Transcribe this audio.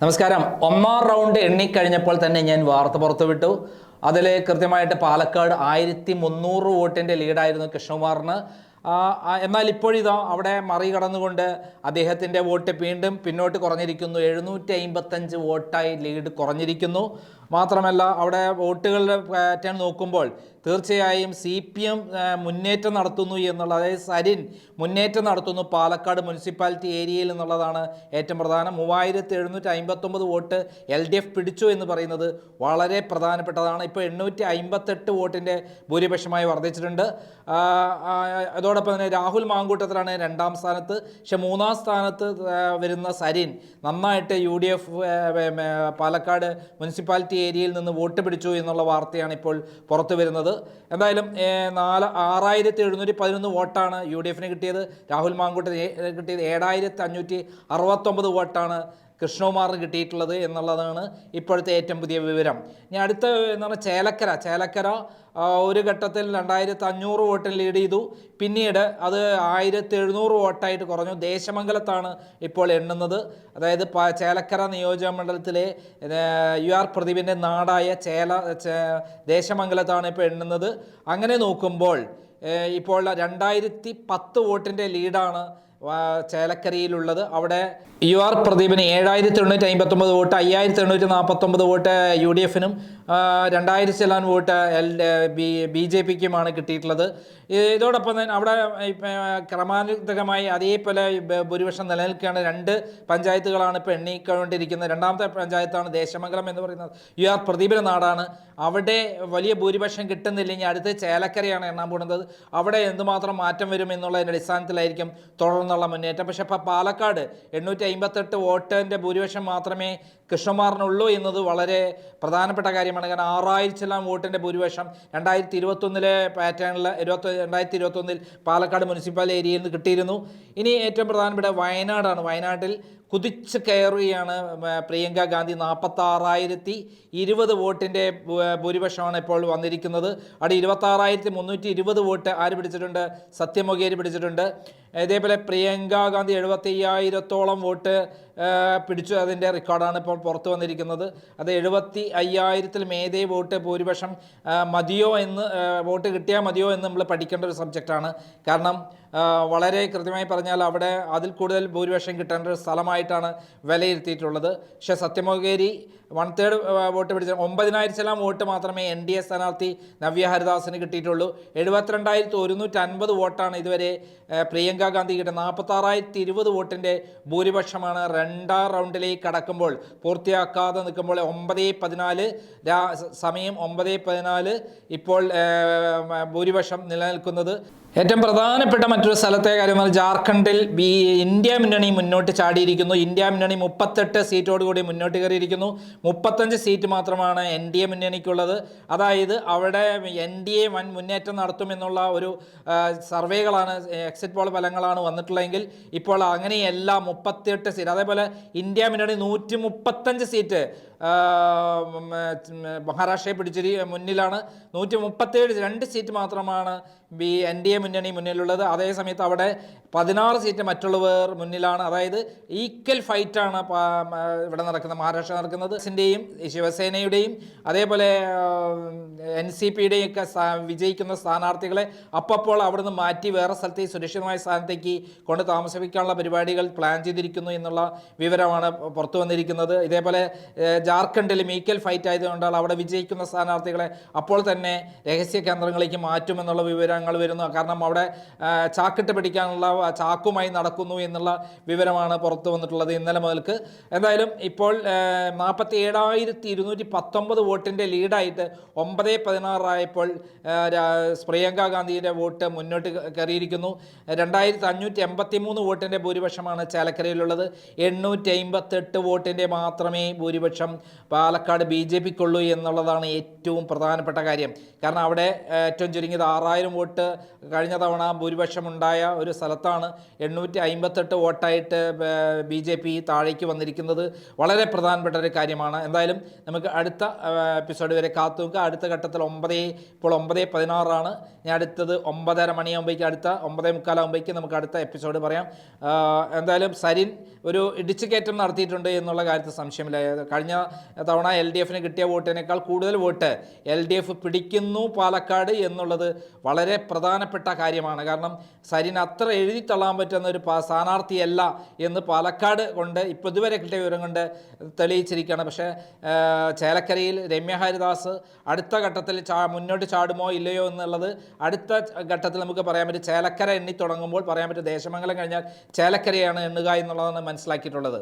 നമസ്കാരം. ഒന്നാം റൗണ്ട് എണ്ണിക്കഴിഞ്ഞപ്പോൾ തന്നെ ഞാൻ വാർത്ത പുറത്തുവിട്ടു. അതിൽ കൃത്യമായിട്ട് പാലക്കാട് ആയിരത്തി മുന്നൂറ് വോട്ടിന്റെ ലീഡായിരുന്നു കൃഷ്ണകുമാറിന്. എന്നാൽ ഇപ്പോഴിതാ അവിടെ മറികടന്നുകൊണ്ട് അദ്ദേഹത്തിന്റെ വോട്ട് വീണ്ടും പിന്നോട്ട് കുറഞ്ഞിരിക്കുന്നു. എഴുന്നൂറ്റി അമ്പത്തഞ്ച് വോട്ടായി ലീഡ് കുറഞ്ഞിരിക്കുന്നു. മാത്രമല്ല അവിടെ വോട്ടുകളുടെ പാറ്റേൺ നോക്കുമ്പോൾ തീർച്ചയായും സി പി എം മുന്നേറ്റം നടത്തുന്നു എന്നുള്ള അതായത് സരിൻ മുന്നേറ്റം നടത്തുന്നു പാലക്കാട് മുനിസിപ്പാലിറ്റി ഏരിയയിൽ എന്നുള്ളതാണ് ഏറ്റവും പ്രധാനം. മൂവായിരത്തി എഴുന്നൂറ്റി അമ്പത്തൊമ്പത് വോട്ട് എൽ ഡി എഫ് പിടിച്ചു എന്ന് പറയുന്നത് വളരെ പ്രധാനപ്പെട്ടതാണ്. ഇപ്പോൾ എണ്ണൂറ്റി അമ്പത്തെട്ട് വോട്ടിന്റെ ഭൂരിപക്ഷമായി വർദ്ധിച്ചിട്ടുണ്ട്. അതോടൊപ്പം തന്നെ രാഹുൽ മാങ്കൂട്ടത്തിലാണ് രണ്ടാം സ്ഥാനത്ത്. പക്ഷെ മൂന്നാം സ്ഥാനത്ത് വരുന്ന സരിൻ നന്നായിട്ട് U D F Palakkad municipality ഏരിയയിൽ നിന്ന് വോട്ട് പിടിച്ചു എന്നുള്ള വാർത്തയാണ് ഇപ്പോൾ പുറത്തു വരുന്നത്. എന്തായാലും നാല് ആറായിരത്തി എഴുന്നൂറ്റി പതിനൊന്ന് വോട്ടാണ് യു ഡി എഫിന് കിട്ടിയത്. രാഹുൽ മാങ്കൂട്ടത്തിന് കിട്ടിയത് ഏഴായിരത്തി അഞ്ഞൂറ്റി അറുപത്തൊമ്പത് വോട്ടാണ്. കൃഷ്ണകുമാറിന് കിട്ടിയിട്ടുള്ളത് എന്നുള്ളതാണ് ഇപ്പോഴത്തെ ഏറ്റവും പുതിയ വിവരം. ഞാൻ അടുത്ത എന്ന് പറഞ്ഞാൽ ചേലക്കര. ചേലക്കര ഒരു ഘട്ടത്തിൽ രണ്ടായിരത്തി അഞ്ഞൂറ് വോട്ടിൽ ലീഡ് ചെയ്തു. പിന്നീട് അത് ആയിരത്തി എഴുന്നൂറ് വോട്ടായിട്ട് കുറഞ്ഞു. ദേശമംഗലത്താണ് ഇപ്പോൾ എണ്ണുന്നത്. അതായത് ചേലക്കര നിയോജക മണ്ഡലത്തിലെ യു ആർ പ്രദീപിന്റെ നാടായ ചേല ദേശമംഗലത്താണ് ഇപ്പോൾ എണ്ണുന്നത്. അങ്ങനെ നോക്കുമ്പോൾ ഇപ്പോൾ രണ്ടായിരത്തി പത്ത് വോട്ടിന്റെ ലീഡാണ് ചേലക്കരയിലുള്ളത്. അവിടെ യു ആർ പ്രദീപിന് ഏഴായിരത്തി എണ്ണൂറ്റി അമ്പത്തൊമ്പത് വോട്ട് അയ്യായിരത്തി എണ്ണൂറ്റി നാൽപ്പത്തൊമ്പത് വോട്ട് യു ഡി എഫിനും രണ്ടായിരത്തി ചെല്ലാൻ vote L B B J പിക്കുമാണ് കിട്ടിയിട്ടുള്ളത്. ഇതോടൊപ്പം തന്നെ അവിടെ ക്രമാനുഗതമായി അതേപോലെ ഭൂരിപക്ഷം നിലനിൽക്കുകയാണ്. രണ്ട് പഞ്ചായത്തുകളാണ് ഇപ്പോൾ എണ്ണിക്കൊണ്ടിരിക്കുന്നത്. രണ്ടാമത്തെ പഞ്ചായത്താണ് ദേശമംഗലം എന്ന് പറയുന്നത്. യു ആർ പ്രദീപിന്റെ നാടാണ്. അവിടെ വലിയ ഭൂരിപക്ഷം കിട്ടുന്നില്ലെങ്കിൽ അടുത്ത് ചേലക്കരയാണ് എണ്ണാൻ പോകുന്നത്. അവിടെ എന്തുമാത്രം മാറ്റം വരും എന്നുള്ളതിന്റെ അടിസ്ഥാനത്തിലായിരിക്കും തുടർന്നുള്ള മുന്നേറ്റം. പക്ഷേ ഇപ്പോൾ പാലക്കാട് എണ്ണൂറ്റി അമ്പത്തെട്ട് വോട്ടിന്റെ ഭൂരിപക്ഷം മാത്രമേ കൃഷ്ണമാറിനുള്ളൂ എന്നത് വളരെ പ്രധാനപ്പെട്ട കാര്യമാണ്. കാരണം ആറായിരത്തിലാം വോട്ടിന്റെ ഭൂരിപക്ഷം. രണ്ടായിരത്തി ഇരുപത്തൊന്നിലെ പാറ്റേണിൽ ഇരുപത്തി രണ്ടായിരത്തി ഇരുപത്തൊന്നിൽ പാലക്കാട് മുനിസിപ്പൽ ഏരിയയിൽ നിന്ന് കിട്ടിയിരുന്നു. ഇനി ഏറ്റവും പ്രധാനപ്പെട്ട വയനാടാണ്. വയനാട്ടിൽ കുതിച്ച് കയറുകയാണ് പ്രിയങ്ക ഗാന്ധി നാൽപ്പത്താറായിരത്തി ഇരുപത് വോട്ടിന്റെ ഭൂരിപക്ഷമാണ് ഇപ്പോൾ വന്നിരിക്കുന്നത്. അവിടെ ഇരുപത്താറായിരത്തി മുന്നൂറ്റി ഇരുപത് വോട്ട് ആര് പിടിച്ചിട്ടുണ്ട്? സത്യമൊകേരി പിടിച്ചിട്ടുണ്ട്. ഇതേപോലെ പ്രിയങ്ക ഗാന്ധി എഴുപത്തി അയ്യായിരത്തോളം വോട്ട് പിടിച്ചു. അതിന്റെ റെക്കോർഡാണ് ഇപ്പോൾ പുറത്തു വന്നിരിക്കുന്നത്. അത് എഴുപത്തി അയ്യായിരത്തിൽ മേധേ വോട്ട് ഭൂരിപക്ഷം മതിയോ എന്ന് വോട്ട് കിട്ടിയാൽ മതിയോ എന്ന് നമ്മൾ പഠിക്കേണ്ട ഒരു സബ്ജക്റ്റാണ്. കാരണം വളരെ കൃത്യമായി പറഞ്ഞാൽ അവിടെ അതിൽ കൂടുതൽ ഭൂരിപക്ഷം കിട്ടേണ്ട ഒരു സ്ഥലമായിട്ടാണ് വിലയിരുത്തിയിട്ടുള്ളത്. പക്ഷേ സത്യമൊകേരി വൺ തേർഡ് വോട്ട് പിടിച്ച ഒമ്പതിനായിരത്തിലാം വോട്ട് മാത്രമേ എൻ ഡി എ സ്ഥാനാർത്ഥി നവ്യ ഹരിദാസിന് കിട്ടിയിട്ടുള്ളൂ. എഴുപത്തിരണ്ടായിരത്തി ഒരുന്നൂറ്റി അൻപത് വോട്ടാണ് ഇതുവരെ പ്രിയങ്ക ഗാന്ധി കിട്ടിയത്. നാൽപ്പത്താറായിരത്തി ഇരുപത് വോട്ടിന്റെ ഭൂരിപക്ഷമാണ് രണ്ടാം റൗണ്ടിലേക്ക് കടക്കുമ്പോൾ പൂർത്തിയാക്കാതെ നിൽക്കുമ്പോൾ ഒമ്പത് പതിനാല് രാ സമയം ഒമ്പത് പതിനാല് ഇപ്പോൾ ഭൂരിപക്ഷം നിലനിൽക്കുന്നത്. ഏറ്റവും പ്രധാനപ്പെട്ട മറ്റൊരു സ്ഥലത്തെ കാര്യം പറഞ്ഞാൽ ജാർഖണ്ഡിൽ ബി ഇന്ത്യ മുന്നണി മുന്നോട്ട് ചാടിയിരിക്കുന്നു. ഇന്ത്യ മുന്നണി മുപ്പത്തെട്ട് സീറ്റോടുകൂടി മുന്നോട്ട് കയറിയിരിക്കുന്നു. മുപ്പത്തഞ്ച് സീറ്റ് മാത്രമാണ് എൻ ഡി എ മുന്നണിക്കുള്ളത്. അതായത് അവിടെ എൻ ഡി എ വൻ മുന്നേറ്റം നടത്തുമെന്നുള്ള ഒരു സർവേകളാണ് എക്സിറ്റ് പോൾ ഫലങ്ങളാണ് വന്നിട്ടുള്ളതെങ്കിൽ ഇപ്പോൾ അങ്ങനെയല്ല മുപ്പത്തിയെട്ട് സീറ്റ് അതേപോലെ ഇന്ത്യ മുന്നണി നൂറ്റി മുപ്പത്തഞ്ച് സീറ്റ് മഹാരാഷ്ട്രയെ പിടിച്ചിരി മുന്നിലാണ്. നൂറ്റി മുപ്പത്തേഴ് രണ്ട് സീറ്റ് മാത്രമാണ് ബി എൻ ഡി എ മുന്നണി മുന്നിലുള്ളത്. അതേസമയത്ത് അവിടെ പതിനാറ് സീറ്റ് മറ്റുള്ളവർ മുന്നിലാണ്. അതായത് ഈക്വൽ ഫൈറ്റാണ് ഇവിടെ നടക്കുന്നത് മഹാരാഷ്ട്ര നടക്കുന്നത്. എസിന്റെയും ശിവസേനയുടെയും അതേപോലെ എൻ സി പിയുടെയും ഒക്കെ വിജയിക്കുന്ന സ്ഥാനാർത്ഥികളെ അപ്പോൾ അവിടുന്ന് മാറ്റി വേറെ സ്ഥലത്തേക്ക് സുരക്ഷിതമായ സ്ഥാനത്തേക്ക് കൊണ്ട് താമസിപ്പിക്കാനുള്ള പരിപാടികൾ പ്ലാൻ ചെയ്തിരിക്കുന്നു എന്നുള്ള വിവരമാണ് പുറത്തു വന്നിരിക്കുന്നത്. ഇതേപോലെ ഏഹ്, മീക്കൽ ഫൈറ്റ് ആയതുകൊണ്ടാണ് അവിടെ വിജയിക്കുന്ന സ്ഥാനാർത്ഥികളെ അപ്പോൾ തന്നെ രഹസ്യ കേന്ദ്രങ്ങളിലേക്ക് മാറ്റുമെന്നുള്ള വിവരങ്ങൾ വരുന്നു. കാരണം അവിടെ ചാക്കിട്ട് പിടിക്കാനുള്ള ചാക്കുമായി നടക്കുന്നു എന്നുള്ള വിവരമാണ് പുറത്തു വന്നിട്ടുള്ളത് ഇന്നലെ മുതൽക്ക്. എന്തായാലും ഇപ്പോൾ നാൽപ്പത്തി ഏഴായിരത്തി ഇരുന്നൂറ്റി പത്തൊമ്പത് വോട്ടിന്റെ ലീഡായിട്ട് ഒമ്പത് പതിനാറായപ്പോൾ പ്രിയങ്ക ഗാന്ധിയുടെ വോട്ട് മുന്നോട്ട് കയറിയിരിക്കുന്നു. രണ്ടായിരത്തി അഞ്ഞൂറ്റി എൺപത്തി മൂന്ന് വോട്ടിന്റെ ഭൂരിപക്ഷമാണ് ചേലക്കരയിലുള്ളത്. എണ്ണൂറ്റി അമ്പത്തെട്ട് വോട്ടിന്റെ മാത്രമേ ഭൂരിപക്ഷം പാലക്കാട് ബി ജെ പിക്കുള്ളൂ എന്നുള്ളതാണ് ഏറ്റവും പ്രധാനപ്പെട്ട കാര്യം. കാരണം അവിടെ ഏറ്റവും ചുരുങ്ങിയത് ആറായിരം വോട്ട് കഴിഞ്ഞ തവണ ഭൂരിപക്ഷം ഉണ്ടായ ഒരു സ്ഥലത്താണ് എണ്ണൂറ്റി അമ്പത്തെട്ട് വോട്ടായിട്ട് ബി ജെ പി താഴേക്ക് വന്നിരിക്കുന്നത്. വളരെ പ്രധാനപ്പെട്ട ഒരു കാര്യമാണ്. എന്തായാലും നമുക്ക് അടുത്ത എപ്പിസോഡ് വരെ കാത്തു നോക്കുക അടുത്ത ഘട്ടത്തിൽ ഒമ്പതേ ഇപ്പോൾ ഒമ്പതേ പതിനാറാണ്. ഞാൻ അടുത്തത് ഒമ്പതര മണിയാകുമ്പോഴേക്ക് അടുത്ത ഒമ്പതേ മുക്കാലാകുമ്പോഴേക്ക് നമുക്ക് അടുത്ത എപ്പിസോഡ് പറയാം. എന്തായാലും സരിൻ ഒരു ഇടിച്ചു കയറ്റം നടത്തിയിട്ടുണ്ട് എന്നുള്ള കാര്യത്തിൽ സംശയമില്ല. കഴിഞ്ഞ തവണ എൽ ഡി എഫിന് കിട്ടിയ വോട്ടിനേക്കാൾ കൂടുതൽ വോട്ട് എൽ ഡി എഫ് പിടിക്കുന്നു പാലക്കാട് എന്നുള്ളത് വളരെ പ്രധാനപ്പെട്ട കാര്യമാണ്. കാരണം സരിൻ അത്ര എഴുതി തള്ളാൻ പറ്റുന്ന ഒരു സ്ഥാനാർത്ഥിയല്ല എന്ന് പാലക്കാട് കൊണ്ട് ഇപ്പോൾ ഇതുവരെ കിട്ടിയ വിവരം കൊണ്ട് തെളിയിച്ചിരിക്കുകയാണ്. പക്ഷേ ചേലക്കരയിൽ രമ്യ ഹരിദാസ് അടുത്ത ഘട്ടത്തിൽ ചാ മുന്നോട്ട് ചാടുമോ ഇല്ലയോ എന്നുള്ളത് അടുത്ത ഘട്ടത്തിൽ നമുക്ക് പറയാൻ പറ്റും. ചേലക്കര എണ്ണി തുടങ്ങുമ്പോൾ പറയാൻ പറ്റും ദേശമംഗലം കഴിഞ്ഞാൽ ചേലക്കരയാണ് എണ്ണുക എന്നുള്ളതാണ് മനസ്സിലാക്കിയിട്ടുള്ളത്.